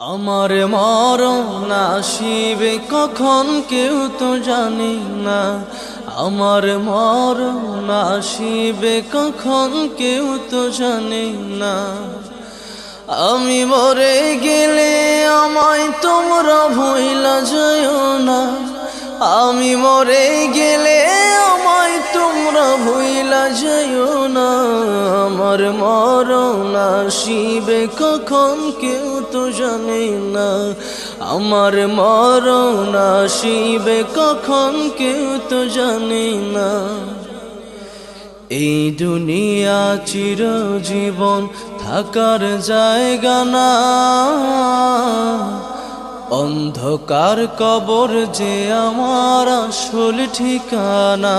আমার মরণ আসিবে কখন কেউ তো জানি না। আমার মরণ আসিবে কখন কেউ তো জানি না। আমি মরে গেলে আমায় তোমরা ভইলা যাইও না। আমি মরে গেলে আমার মরণ আসিবে কখন কেউ তো জানে না। আমার মরণ আসিবে কখন কেউ তো জানে না। এই দুনিয়া চিরজীবন থাকার জায়গা না। অন্ধকার কবর যে আমার আসল ঠিকানা।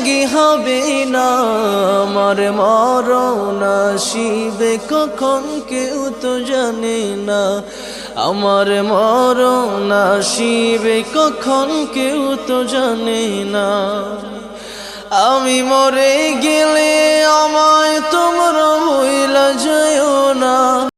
সঙ্গী হবে না। আমার মরণ আসিবে কখন, কেউ তো জানে না। আমার মরণ আসিবে কখন, কেউ তো জানে না। আমি মরে গেলে আমায়